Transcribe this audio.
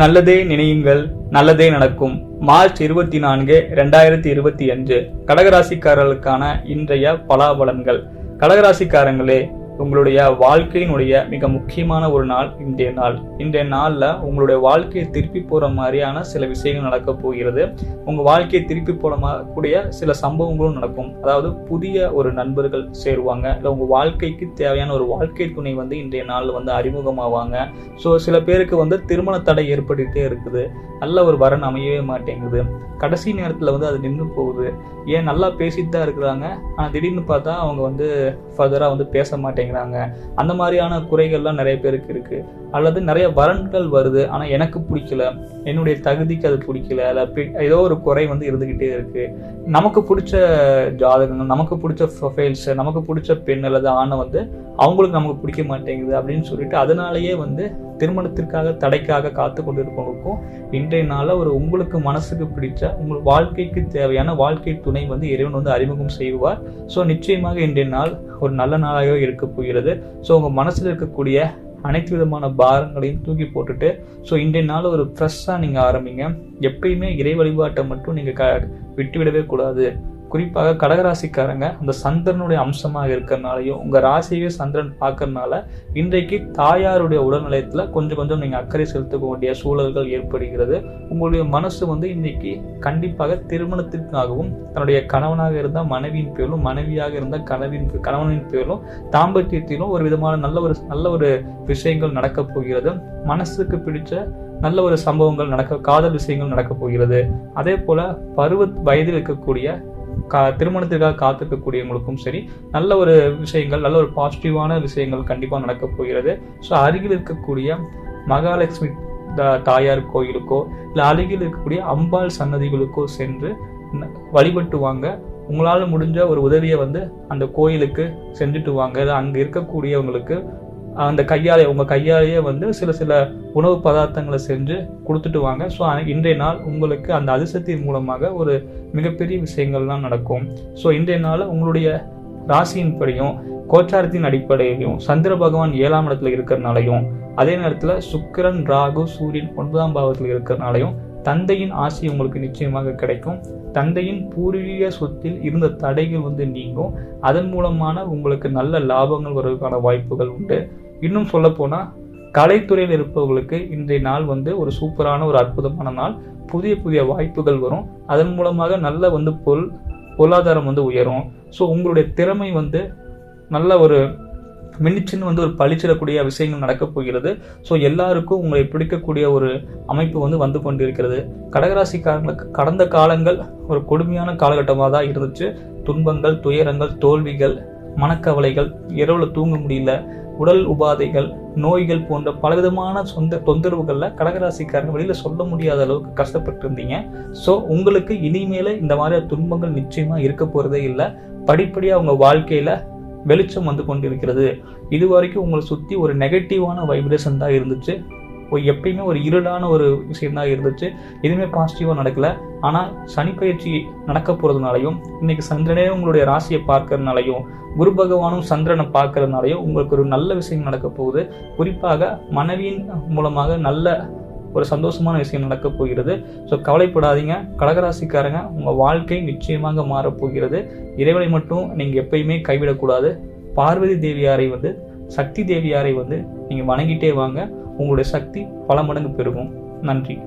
நல்லதே நினையுங்கள் நல்லதே நடக்கும். மார்ச் இருபத்தி நான்கு ரெண்டாயிரத்தி இருபத்தி அஞ்சு. கடகராசிக்காரர்களுக்கான இன்றைய பலாபலன்கள். கடகராசிக்காரங்களே உங்களுடைய வாழ்க்கையினுடைய மிக முக்கியமான ஒரு நாள் இன்றைய நாள். இன்றைய நாளில் உங்களுடைய வாழ்க்கையை திருப்பி போகிற மாதிரியான சில விஷயங்கள் நடக்க போகிறது. உங்கள் வாழ்க்கையை திருப்பி போட கூடிய சில சம்பவங்களும் நடக்கும். அதாவது புதிய ஒரு நண்பர்கள் சேருவாங்க. இல்லை உங்கள் வாழ்க்கைக்கு தேவையான ஒரு வாழ்க்கை துணை வந்து இன்றைய நாளில் வந்து அறிமுகமாவாங்க. ஸோ சில பேருக்கு வந்து திருமண தடை ஏற்பட்டுகிட்டே இருக்குது. நல்ல ஒரு வரன் அமையவே மாட்டேங்குது. கடைசி நேரத்தில் வந்து அது நின்று போகுது. ஏன் நல்லா பேசிட்டு தான் இருக்கிறாங்க. ஆனால் திடீர்னு பார்த்தா அவங்க வந்து ஃபர்தராக வந்து பேச மாட்டேங்கிறாங்க. அந்த மாதிரியான குறைகள்லாம் நிறைய பேருக்கு இருக்குது அல்லது நிறைய வரன்கள் வருது. ஆனால் எனக்கு பிடிக்கல. என்னுடைய தகுதிக்கு அது பிடிக்கல. இல்லை ஏதோ ஒரு குறை வந்து இருந்துக்கிட்டே இருக்குது நமக்கு பிடிச்ச ஜாதகங்கள் நமக்கு பிடிச்ச ப்ரொஃபைல்ஸ் நமக்கு பிடிச்ச பெண் அல்லது ஆணை வந்து அவங்களுக்கு நமக்கு பிடிக்க மாட்டேங்குது அப்படின்னு சொல்லிட்டு அதனாலேயே வந்து திருமணத்திற்காக தடைக்காக காத்து கொண்டிருப்பவங்களுக்கும் இன்றைய நாளில் ஒரு உங்களுக்கு மனசுக்கு பிடிச்ச உங்கள் வாழ்க்கைக்கு தேவையான வாழ்க்கை துணை வந்து இறைவன் வந்து அறிமுகம் செய்வார். ஸோ நிச்சயமாக இன்றைய நாள் ஒரு நல்ல நாளாகவே இருக்க போகிறது. ஸோ உங்கள் மனசில் இருக்கக்கூடிய அனைத்து விதமான பாரங்களையும் தூக்கி போட்டுட்டு ஸோ இன்றைய நாள் ஒரு ஃப்ரெஷ்ஷாக நீங்கள் ஆரம்பிங்க. எப்பயுமே இறை வழிபாட்டை மட்டும் நீங்கள் க விட்டுவிடவே கூடாது. குறிப்பாக கடகராசிக்காரங்க அந்த சந்திரனுடைய அம்சமாக இருக்கிறனாலையும் உங்கள் ராசியவே சந்திரன் பார்க்கறனால இன்றைக்கு தாயாருடைய உடல்நிலையத்தில் கொஞ்சம் கொஞ்சம் நீங்கள் அக்கறை செலுத்த வேண்டிய சூழல்கள் ஏற்படுகிறது. உங்களுடைய மனசு வந்து இன்றைக்கி கண்டிப்பாக திருமணத்திற்காகவும் தன்னுடைய கணவனாக இருந்தால் மனைவியின் பேரும் மனைவியாக இருந்தால் கணவின் கணவனின் பேரும் தாம்பத்தியத்திலும் ஒரு விதமான நல்ல ஒரு நல்ல ஒரு விஷயங்கள் நடக்கப் போகிறது. மனசுக்கு பிடிச்ச நல்ல ஒரு சம்பவங்கள் நடக்க காதல் விஷயங்கள் நடக்கப் போகிறது. அதே போல் பருவ வயதில் இருக்கக்கூடிய கா திருமணத்திற்காக காத்திருக்கக்கூடியவங்களுக்கும் சரி நல்ல ஒரு விஷயங்கள் நல்ல ஒரு பாசிட்டிவான விஷயங்கள் கண்டிப்பாக நடக்கப் போகிறது. ஸோ அருகில் இருக்கக்கூடிய மகாலட்சுமி தா- தாயார் கோயிலுக்கோ இல்லை அருகில் இருக்கக்கூடிய அம்பாள் சன்னதிகளுக்கோ சென்று வழிபட்டு வாங்க. உங்களால் முடிஞ்ச ஒரு உதவியை வந்து அந்த கோயிலுக்கு செஞ்சுட்டு வாங்க. இல்லை அங்கே இருக்கக்கூடியவங்களுக்கு அந்த கையாலே உங்கள் கையாலேயே வந்து சில சில உணவு பதார்த்தங்களை செஞ்சு கொடுத்துட்டு வாங்க. ஸோ இன்றைய நாள் உங்களுக்கு அந்த அதிசயத்தின் மூலமாக ஒரு மிகப்பெரிய விஷயங்கள்லாம் நடக்கும். ஸோ இன்றைய நாள் உங்களுடைய ராசியின்படியும் கோச்சாரத்தின் அடிப்படையிலையும் சந்திர பகவான் ஏழாம் இடத்துல இருக்கிறனாலையும் அதே நேரத்தில் சுக்கிரன் ராகு சூரியன் ஒன்பதாம் பாவத்தில் இருக்கிறனாலையும் தந்தையின் ஆசி உங்களுக்கு நிச்சயமாக கிடைக்கும். தந்தையின் பூர்வீக சொத்தில் இருந்த தடைகள் வந்து நீங்கும். அதன் மூலமான உங்களுக்கு நல்ல லாபங்கள் வருவதற்கான வாய்ப்புகள் உண்டு. இன்னும் சொல்லப்போனால் கலைத்துறையில் இருப்பவர்களுக்கு இன்றைய நாள் வந்து ஒரு சூப்பரான ஒரு அற்புதமான நாள். புதிய புதிய வாய்ப்புகள் வரும். அதன் மூலமாக நல்ல வந்து பொருள் பொருளாதாரம் வந்து உயரும். ஸோ உங்களுடைய திறமை வந்து நல்ல ஒரு மின்னிச்சுன்னு வந்து ஒரு பளிச்சிடக்கூடிய விஷயங்கள் நடக்கப் போகிறது. ஸோ எல்லாருக்கும் உங்களை பிடிக்கக்கூடிய ஒரு அமைப்பு வந்து வந்து கொண்டிருக்கிறது. கடகராசிக்காரங்களுக்கு கடந்த காலங்கள் ஒரு கொடுமையான காலகட்டமாக தான் இருந்துச்சு. துன்பங்கள் துயரங்கள் தோல்விகள் மனக்கவலைகள் இரவில் தூங்க முடியல உடல் உபாதைகள் நோய்கள் போன்ற பலவிதமான சொந்த தொந்தரவுகளில் கடகராசிக்காரங்க வெளியில் சொல்ல முடியாத அளவுக்கு கஷ்டப்பட்டு இருந்தீங்க ஸோ உங்களுக்கு இனிமேல் இந்த மாதிரி துன்பங்கள் நிச்சயமாக இருக்க போகிறதே இல்லை. படிப்படியாக உங்கள் வாழ்க்கையில் வெளிச்சம் வந்து கொண்டிருக்கிறது. இது வரைக்கும் உங்களை சுற்றி ஒரு நெகட்டிவான வைப்ரேஷன் தான் இருந்துச்சு. ஒரு எப்பயுமே ஒரு இருளான ஒரு விஷயம் தான் இருந்துச்சு. எதுவுமே பாசிட்டிவாக நடக்கல. ஆனால் சனிப்பயிற்சி நடக்க போகிறதுனாலையும் இன்னைக்கு சந்திரனே உங்களுடைய ராசியை பார்க்கறதுனாலையும் குரு பகவானும் சந்திரனை பார்க்கறதுனாலையும் உங்களுக்கு ஒரு நல்ல விஷயம் நடக்க போகுது. குறிப்பாக மனைவியின் மூலமாக நல்ல ஒரு சந்தோஷமான விஷயம் நடக்க போகிறது. ஸோ கவலைப்படாதீங்க. கடகராசிக்காரங்க உங்கள் வாழ்க்கை நிச்சயமாக மாறப்போகிறது இறைவனை மட்டும் நீங்கள் எப்பயுமே கைவிடக்கூடாது. பார்வதி தேவியாரை வந்து சக்தி தேவியாரை வந்து நீங்கள் வணங்கிட்டே வாங்க. உங்களுடைய சக்தி பல மடங்கு பெருகும். நன்றி.